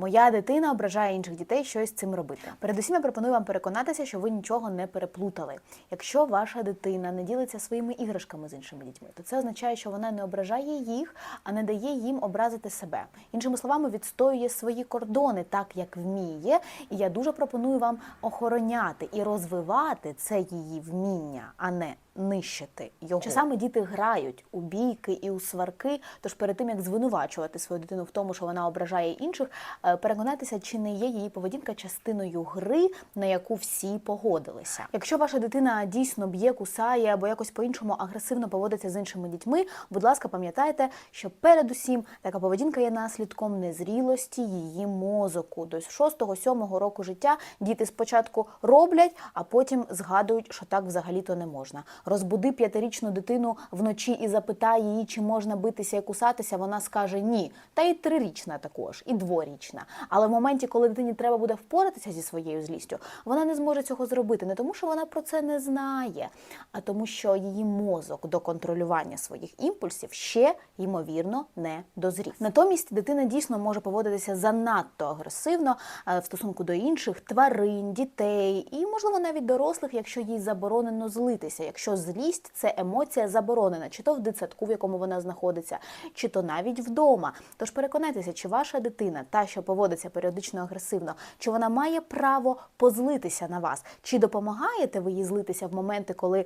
Моя дитина ображає інших дітей, що з цим робити. Передусім, я пропоную вам переконатися, що ви нічого не переплутали. Якщо ваша дитина не ділиться своїми іграшками з іншими дітьми, то це означає, що вона не ображає їх, а не дає їм образити себе. Іншими словами, відстоює свої кордони так, як вміє. І я дуже пропоную вам охороняти і розвивати це її вміння, а не нищити його. Часами діти грають у бійки і у сварки. Тож перед тим як звинувачувати свою дитину в тому, що вона ображає інших, е, переконатися, чи не є її поведінка частиною гри, на яку всі погодилися. Якщо ваша дитина дійсно б'є, кусає або якось по-іншому агресивно поводиться з іншими дітьми, будь ласка, пам'ятайте, що передусім така поведінка є наслідком незрілості її мозоку. До 6-7 року життя діти спочатку роблять, а потім згадують, що так взагалі-то не можна. Розбуди п'ятирічну дитину вночі і запитай її, чи можна битися і кусатися, вона скаже ні. Та й трирічна також, і дворічна. Але в моменті, коли дитині треба буде впоратися зі своєю злістю, вона не зможе цього зробити не тому, що вона про це не знає, а тому, що її мозок до контролювання своїх імпульсів ще ймовірно не дозрів. Натомість дитина дійсно може поводитися занадто агресивно е, в стосунку до інших тварин, дітей і, можливо, навіть дорослих, якщо їй заборонено злитися, якщо злість це емоція заборонена, чи то в дитсадку, в якому вона знаходиться, чи то навіть вдома. Тож переконайтеся, чи ваша дитина, та, що поводиться періодично агресивно, чи вона має право позлитися на вас, чи допомагаєте ви їй злитися в моменти, коли.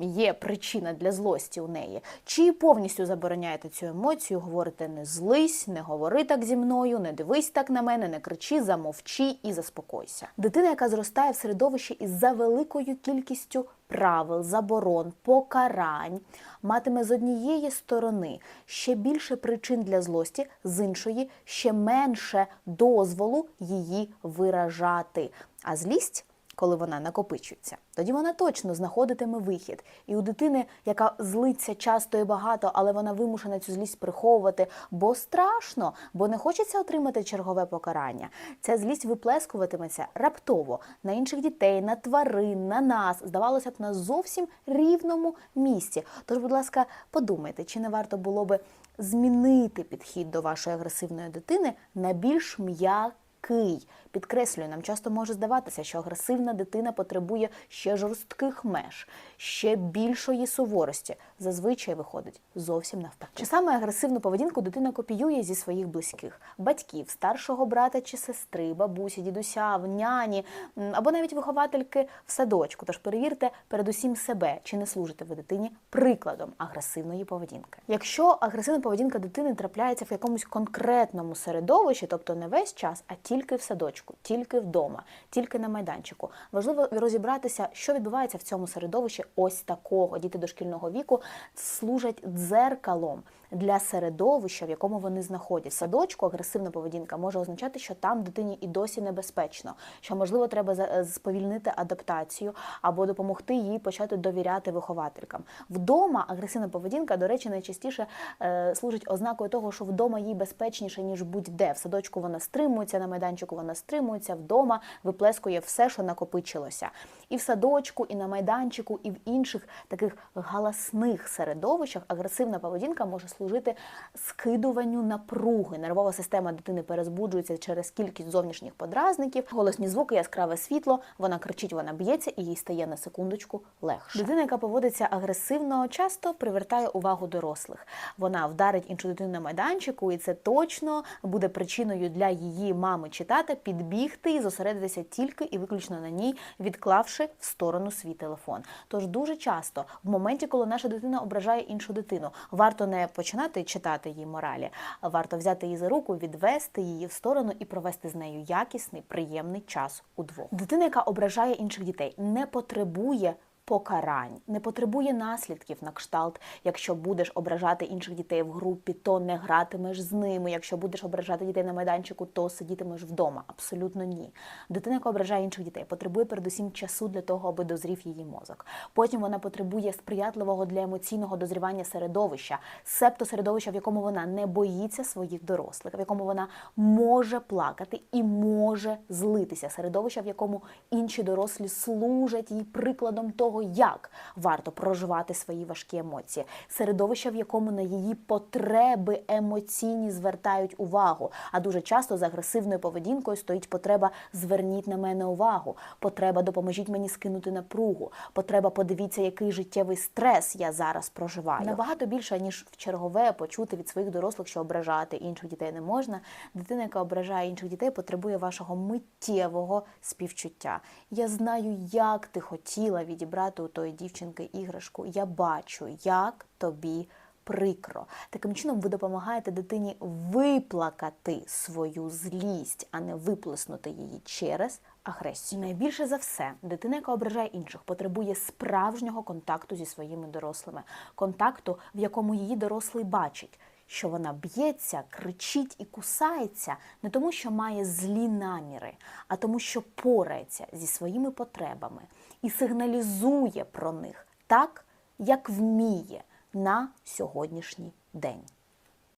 Є причина для злості у неї, чи повністю забороняєте цю емоцію, говорите не злись, не говори так зі мною, не дивись так на мене, не кричи, замовчи і заспокойся. Дитина, яка зростає в середовищі із завеликою кількістю правил, заборон, покарань, матиме з однієї сторони ще більше причин для злості, з іншої ще менше дозволу її виражати. А злість коли вона накопичується, тоді вона точно знаходитиме вихід. І у дитини, яка злиться часто і багато, але вона вимушена цю злість приховувати, бо страшно, бо не хочеться отримати чергове покарання. Ця злість виплескуватиметься раптово на інших дітей, на тварин, на нас. Здавалося б, на зовсім рівному місці. Тож, будь ласка, подумайте, чи не варто було би змінити підхід до вашої агресивної дитини на більш м'який. Кий. Підкреслюю, нам часто може здаватися, що агресивна дитина потребує ще жорстких меж, ще більшої суворості. Зазвичай виходить зовсім навпаки. Чи саме агресивну поведінку дитина копіює зі своїх близьких батьків, старшого брата чи сестри, бабусі, дідуся, в няні або навіть виховательки в садочку. Тож перевірте передусім себе, чи не служите ви дитині прикладом агресивної поведінки. Якщо агресивна поведінка дитини трапляється в якомусь конкретному середовищі, тобто не весь час, а тільки в садочку, тільки вдома, тільки на майданчику, важливо розібратися, що відбувається в цьому середовищі ось такого. Діти дошкільного віку служать дзеркалом для середовища, в якому вони знаходяться. Садочку агресивна поведінка може означати, що там дитині і досі небезпечно, що можливо треба е, сповільнити адаптацію або допомогти їй почати довіряти вихователькам. Вдома агресивна поведінка, до речі, найчастіше е, служить ознакою того, що вдома їй безпечніше ніж будь-де. В садочку вона стримується, на майданчику вона стримується, вдома виплескує все, що накопичилося. І в садочку, і на майданчику, і в інших таких галасних середовищах агресивна поведінка може служити скидуванню напруги. Нервова система дитини перезбуджується через кількість зовнішніх подразників, голосні звуки, яскраве світло. Вона кричить, вона б'ється, і їй стає на секундочку легше. Дитина, яка поводиться агресивно, часто привертає увагу дорослих. Вона вдарить іншу дитину на майданчику, і це точно буде причиною для її мами чи тата підбігти і зосередитися тільки і виключно на ній, відклавши в сторону свій телефон. Тож дуже часто, в моменті, коли наша дитина ображає іншу дитину, варто не починати читати її моралі, варто взяти її за руку, відвести її в сторону і провести з нею якісний, приємний час удвох. Дитина, яка ображає інших дітей, не потребує покарань, не потребує наслідків на кшталт. Якщо будеш ображати інших дітей в групі, то не гратимеш з ними. Якщо будеш ображати дітей на майданчику, то сидітимеш вдома. Абсолютно ні. Дитина, яка ображає інших дітей, потребує передусім часу для того, аби дозрів її мозок. Потім вона потребує сприятливого для емоційного дозрівання середовища, себто середовища, в якому вона не боїться своїх дорослих, в якому вона може плакати і може злитися. Середовища, в якому інші дорослі служать їй прикладом того, того, як варто проживати свої важкі емоції, середовище, в якому на її потреби емоційні звертають увагу. А дуже часто з агресивною поведінкою стоїть потреба зверніть на мене увагу, потреба допоможіть мені скинути напругу, потреба подивіться, який життєвий стрес я зараз проживаю. Набагато більше ніж в чергове почути від своїх дорослих, що ображати інших дітей не можна. Дитина, яка ображає інших дітей, потребує вашого миттєвого співчуття. Я знаю, як ти хотіла відібрати у тої дівчинки іграшку. Я бачу, як тобі прикро. Таким чином ви допомагаєте дитині виплакати свою злість, а не виплеснути її через агресію. Найбільше за все, дитина, яка ображає інших, потребує справжнього контакту зі своїми дорослими, контакту, в якому її дорослий бачить. Що вона б'ється, кричить і кусається не тому, що має злі наміри, а тому, що порається зі своїми потребами і сигналізує про них так, як вміє на сьогоднішній день.